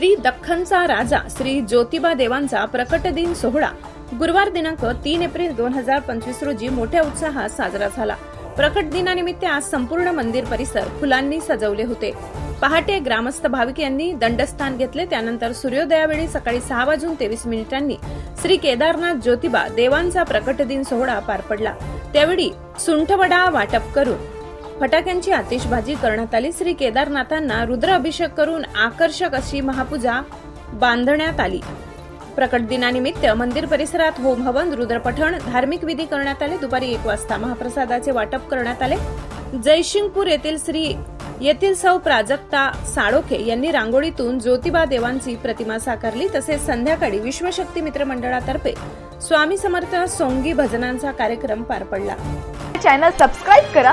श्री दख्खनचा राजा श्री ज्योतिबा देवांचा प्रकट दिन सोहळा. गुरुवार दिनांक तीन एप्रिल दोन हजार पंचवीस रोजी मोठ्या उत्साहात साजरा झाला. प्रकट दिनानिमित्त आज संपूर्ण मंदिर परिसर फुलांनी सजवले होते. पहाटे ग्रामस्थ भाविक यांनी दंडस्थान घेतले. त्यानंतर सूर्योदयावेळी सकाळी सहा वाजून तेवीस मिनिटांनी श्री केदारनाथ ज्योतिबा देवांचा प्रकट दिन सोहळा पार पडला. त्यावेळी सुंठवडा वाटप करून फटाक्यांची आतिषबाजी करण्यात आली. श्री केदारनाथांना रुद्र अभिषेक करून आकर्षक अशी महापूजा बांधण्यात आली. प्रकट दिनानिमित्त मंदिर परिसरात होम हवन रुद्रपठण धार्मिक विधी करण्यात आले. दुपारी एक वाजता महाप्रसादाचे वाटप करण्यात आले. जयशिंगपूर येथील श्री येथील सौ प्राजक्ता साळोखे यांनी रांगोळीतून ज्योतिबा देवांची प्रतिमा साकारली. तसेच संध्याकाळी विश्वशक्ती मित्र मंडळातर्फे स्वामी समर्थ सोंगी भजनांचा कार्यक्रम पार पडला. चॅनल सबस्क्राईब करा.